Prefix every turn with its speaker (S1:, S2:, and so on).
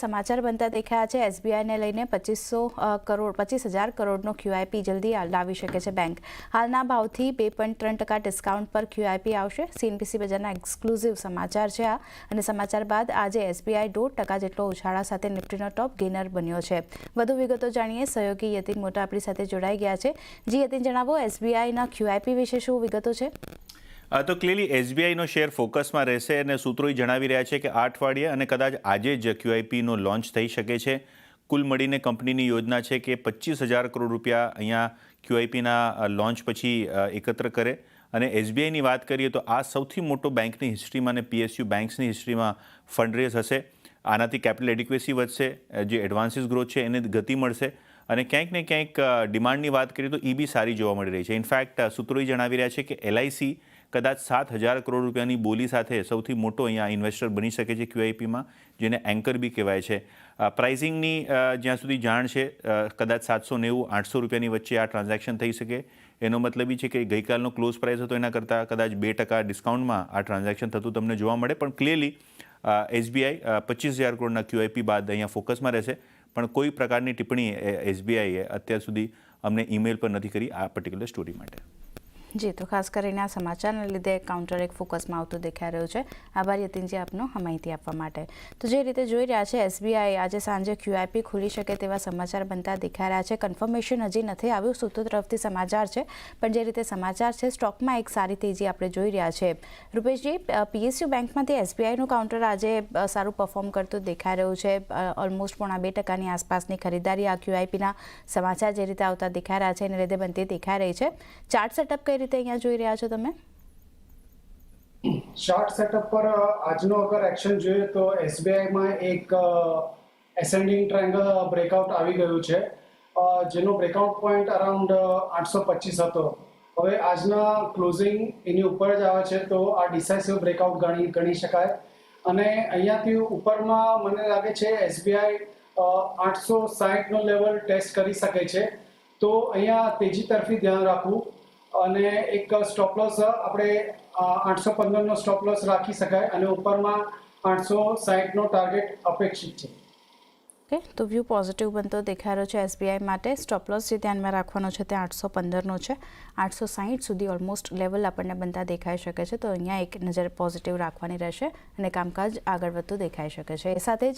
S1: સમાચાર બનતા દેખાયા છે. એસબીઆઈને લઈને પચીસો કરોડ, પચીસ હજાર કરોડનો ક્યુઆઈપી જલ્દી લાવી શકે છે બેંક. હાલના ભાવથી બે પોઈન્ટ ત્રણ ટકા ડિસ્કાઉન્ટ પર ક્યુઆઈપી આવશે. સીએનબીસી બજારના એક્સક્લુઝિવ સમાચાર છે આ. અને સમાચાર બાદ આજે એસબીઆઈ દોઢ ટકા જેટલો ઉછાળા સાથે નિફ્ટીનો ટોપ ગેનર બન્યો છે. વધુ વિગતો જાણીએ. સહયોગી યતિન મોટા આપણી સાથે જોડાઈ ગયા છે. જી યતિન, જણાવો, એસબીઆઈના ક્યુઆઈપી વિશે શું વિગતો છે?
S2: તો ક્લિયરલી એસબીઆઈનો શેર ફોકસમાં રહેશે અને સૂત્રોએ જણાવી રહ્યા છે કે આ અઠવાડિયે અને કદાચ આજે જ ક્યુઆઈપીનો લોન્ચ થઈ શકે છે. કુલ મળીને કંપનીની યોજના છે કે પચીસ હજાર કરોડ રૂપિયા અહીંયા ક્યુઆઈપીના લોન્ચ પછી એકત્ર કરે. અને એસબીઆઈની વાત કરીએ તો આ સૌથી મોટો બેંકની હિસ્ટ્રીમાં અને પીએસયુ બેંક્સની હિસ્ટ્રીમાં ફંડરેઝ હશે. આનાથી કેપિટલ એડિક્વેસી વધશે જે એડવાન્સીસ ગ્રોથ છે એને ગતિ મળશે. અને ક્યાંક ને ક્યાંક ડિમાન્ડની વાત કરીએ તો એ બી સારી જોવા મળી રહી છે. ઇનફેક્ટ સૂત્રોએ જણાવી રહ્યા છે કે એલઆઈસી કદાચ સાત હજાર કરોડ રૂપિયાની બોલી સાથે સૌથી મોટો અહીંયા ઇન્વેસ્ટર બની શકે છે ક્યુઆઈપીમાં જેને એન્કર બી કહેવાય છે. પ્રાઇઝિંગની જ્યાં સુધી જાણ છે કદાચ સાતસો નેવું, આઠસો રૂપિયાની વચ્ચે આ ટ્રાન્ઝેક્શન થઈ શકે. એનો મતલબ એ છે કે ગઈકાલનો ક્લોઝ પ્રાઇસ હતો એના કરતાં કદાચ બે ટકા ડિસ્કાઉન્ટમાં આ ટ્રાન્ઝેક્શન થતું તમને જોવા મળે. પણ ક્લિયરલી એસબીઆઈ પચીસ હજાર કરોડના ક્યુઆઈપી બાદ અહીંયા ફોકસમાં રહેશે. પણ કોઈ પ્રકારની ટિપ્પણી એસબીઆઈએ અત્યાર સુધી અમને ઈમેલ પર નથી કરી આ પર્ટિક્યુલર સ્ટોરી માટે.
S1: જી, તો ખાસ કરીને આ સમાચારને લીધે કાઉન્ટર એક ફોકસમાં આવતું દેખાઈ રહ્યું છે. આભાર યતીનજી આપનો માહિતી આપવા માટે. તો જે રીતે જોઈ રહ્યા છે, એસબીઆઈ આજે સાંજે ક્યુઆઈપી ખુલી શકે તેવા સમાચાર બનતા દેખાઈ રહ્યા છે. કન્ફર્મેશન હજી નથી આવ્યું, સૂત્રો તરફથી સમાચાર છે. પણ જે રીતે સમાચાર છે, સ્ટોકમાં એક સારી તેજી આપણે જોઈ રહ્યા છે. રૂપેશજી પીએસયુ બેંકમાંથી એસબીઆઈનું કાઉન્ટર આજે સારું પરફોર્મ કરતું દેખાઈ રહ્યું છે. ઓલમોસ્ટ પોણા બે ટકાની આસપાસની ખરીદારી આ ક્યુઆઈપીના સમાચાર જે રીતે આવતા દેખાઈ રહ્યા છે, એને લીધે બનતી દેખાઈ રહી છે. ચાર્ટ સેટઅપ કઈ રીતે અહીંયા જોઈ રહ્યા છો તમે?
S3: શોર્ટ સેટઅપ પર આજનો અગર એક્શન જોઈએ તો એસબીઆઈમાં એક એસેન્ડિંગ ટ્રાયંગલ બ્રેકઆઉટ આવી ગયું છે. જેનો બ્રેકઆઉટ પોઈન્ટ અરાઉન્ડ આઠસો પચીસ હતો. હવે આજના ક્લોઝિંગ એની ઉપર જ આવે છે તો આ ડિસાઇસિવ બ્રેકઆઉટ ગણી ગણી શકાય. અને અહીંયાથી ઉપરમાં મને લાગે છે એસબીઆઈ આઠસો સાહીઠનો લેવલ ટેસ્ટ કરી શકે છે. તો અહીંયા તેજી તરફી ધ્યાન રાખવું. અને એક સ્ટોપ લોસ આપણે આઠસો પંદરનો સ્ટોપ લોસ રાખી શકાય અને ઉપરમાં આઠસો સાહીઠનો ટાર્ગેટ અપેક્ષિત છે.
S1: ઓકે, તો વ્યૂ પોઝિટિવ બનતો દેખાઈ રહ્યો છે એસબીઆઈ માટે. સ્ટોપ લોસ જે ધ્યાનમાં રાખવાનો છે તે આઠસો પંદરનો છે. આઠસો સાહીઠ સુધી ઓલમોસ્ટ લેવલ આપણને બનતા દેખાઈ શકે છે. તો અહીંયા એક નજર પોઝિટિવ રાખવાની રહેશે અને કામકાજ આગળ વધતું દેખાઈ શકે છે. એ સાથે જ